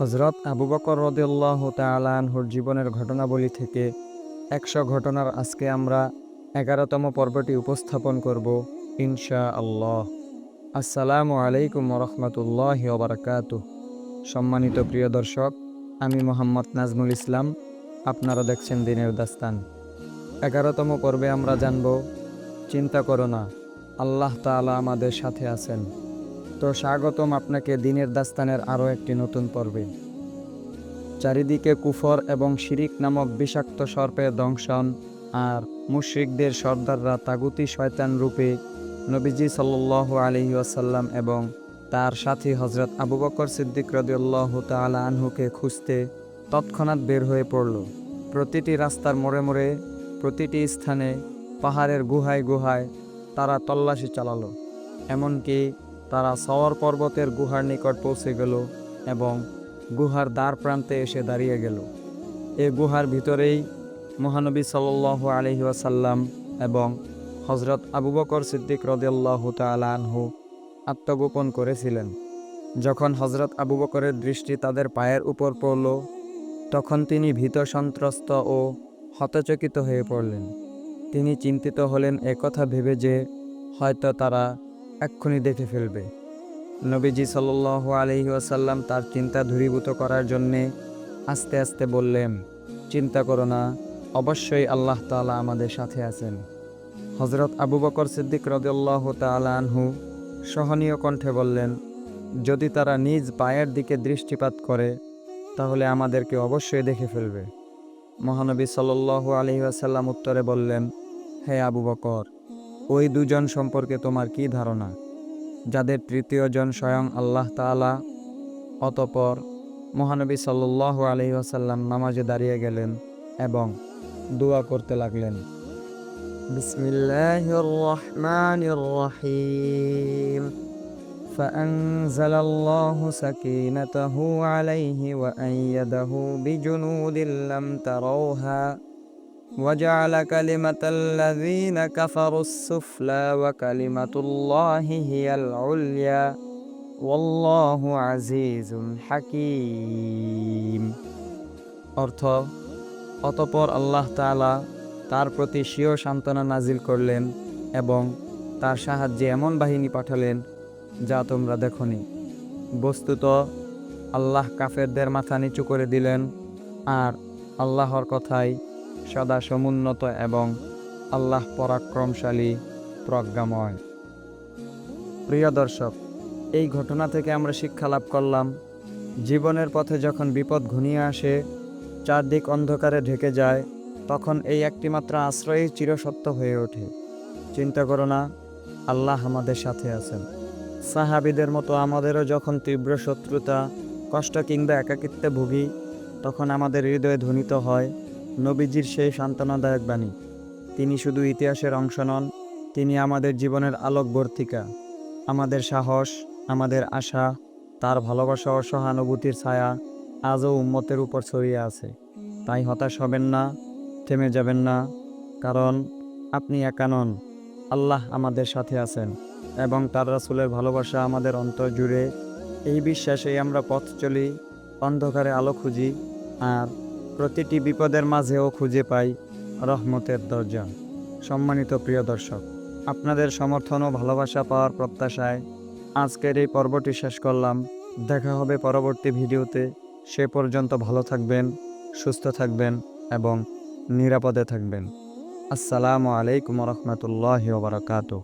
হজরত আবু বকর রদিয়াল্লাহ তালানহুর জীবনের ঘটনাবলী থেকে একশো ঘটনার আজকে আমরা এগারোতম পর্বটি উপস্থাপন করব ইনশা আল্লাহ আসসালামু আলাইকুম রহমতুল্লাহ ওবরাকাত সম্মানিত প্রিয় দর্শক, আমি মোহাম্মদ নাজমুল ইসলাম, আপনারা দেখছেন দিনের দাস্তান। এগারোতম পর্বে আমরা জানব, চিন্তা করো না, আল্লাহ তাআলা আমাদের সাথে আছেন। তো স্বাগতম আপনাকে দিনের দাস্তানের আরও একটি নতুন পর্বে। চারিদিকে কুফর এবং শিরিক নামক বিষাক্ত সর্পের দংশন আর মুশরিকদের সর্দাররা তাগুতি শয়তান রূপে নবীজি সাল্লাহ আলহি আসাল্লাম এবং তার সাথী হজরত আবু বকর সিদ্দিক রদিউল্লাহ তালা আনহুকে খুঁজতে তৎক্ষণাৎ বের হয়ে পড়ল। প্রতিটি রাস্তার মোড়ে মোড়ে, প্রতিটি স্থানে পাহাড়ের গুহায় গুহায় তারা তল্লাশি চালালো। এমনকি তারা সওয়ার পর্বতের গুহার নিকট পৌঁছে গেল এবং গুহার দ্বার প্রান্তে এসে দাঁড়িয়ে গেল। এ গুহার ভিতরেই মহানবী সাল্লাহ আলহি ওয়াসাল্লাম এবং হজরত আবু বকর সিদ্দিক রদিয়াল্লাহ তালা আনহু আত্মগোপন করেছিলেন। যখন হজরত আবু বকরের দৃষ্টি তাদের পায়ের উপর পড়ল, তখন তিনি ভীত সন্ত্রস্ত ও হতচকিত হয়ে পড়লেন। তিনি চিন্তিত হলেন একথা ভেবে যে হয়তো তারা এক্ষুনি দেখে ফেলবে। নবীজি সাল্লাহ আলহি আসাল্লাম তার চিন্তা দূরীভূত করার জন্যে আস্তে আস্তে বললেন, চিন্তা করো না, অবশ্যই আল্লাহ তাআলা আমাদের সাথে আছেন। হজরত আবু বকর সিদ্দিক রদুল্লাহ তালা আনহু সহনীয় কণ্ঠে বললেন, যদি তারা নিজ পায়ের দিকে দৃষ্টিপাত করে, তাহলে আমাদেরকে অবশ্যই দেখে ফেলবে। মহানবী সাল্লাল্লাহু আলহি আসাল্লাম উত্তরে বললেন, হে আবু বকর ওই দুজন সম্পর্কে তোমার কি ধারণা যাদের তৃতীয়জন স্বয়ং আল্লাহ তাআলা অতপর মহানবী সাল্লাল্লাহু আলহি আসাল্লাম নামাজে দাঁড়িয়ে গেলেন এবং দোয়া করতে লাগলেন বিসমিল্লাহির রহমানির রহিম فأنزل الله سكينته عليه وأيده بجنود لم تروها وجعل كلمة الذين كفروا السفلى وكلمة الله هي العليا والله عزيز حكيم অর্থ অতপর আল্লাহ তাআলা তার প্রতি স্বীয় সান্ত্বনা নাজিল করলেন এবং তার সাহায্যে এমন বাহিনী পাঠালেন যা তোমরা দেখনি বস্তুত আল্লাহ কাফেরদের মাথা নিচু করে দিলেন আর আল্লাহর কথাই সদা সমুন্নত এবং আল্লাহ পরাক্রমশালী, প্রজ্ঞাময়। প্রিয় দর্শক, এই ঘটনা থেকে আমরা শিক্ষা লাভ করলাম, জীবনের পথে যখন বিপদ ঘনিয়ে আসে, চারদিক অন্ধকারে ঢেকে যায়, তখন এই একটিমাত্র আশ্রয়ই চিরসত্য হয়ে ওঠে। চিন্তা করো না, আল্লাহ আমাদের সাথে আছেন। সাহাবিদের মতো আমাদেরও যখন তীব্র শত্রুতা, কষ্ট কিংবা একাকিত্বে ভুগি, তখন আমাদের হৃদয়ে ধ্বনিত হয়। নবীজির সেই সান্ত্বনাদায়ক বাণী। তিনি শুধু ইতিহাসের অংশ নন, তিনি আমাদের জীবনের আলোক বর্তিকা। আমাদের সাহস, আমাদের আশা, তার ভালোবাসা ও সহানুভূতির ছায়া আজও উম্মতের উপর ছড়িয়ে আছে। তাই হতাশ হবেন না, থেমে যাবেন না, কারণ আপনি একা নন। আল্লাহ আমাদের সাথে আছেন এবং তার রাসুলের ভালোবাসা আমাদের অন্তর জুড়ে। এই বিশ্বাসেই আমরা পথ চলি, অন্ধকারে আলো খুঁজি, আর প্রতিটি বিপদের মাঝেও খুঁজে পাই রহমতের দরজা। সম্মানিত প্রিয় দর্শক, আপনাদের সমর্থন ও ভালোবাসা পাওয়ার প্রত্যাশায় আজকের এই পর্বটি শেষ করলাম। দেখা হবে পরবর্তী ভিডিওতে। সে পর্যন্ত ভালো থাকবেন, সুস্থ থাকবেন এবং নিরাপদে থাকবেন। আসসালামু আলাইকুম রহমতুল্লাহ বারকাতুহ।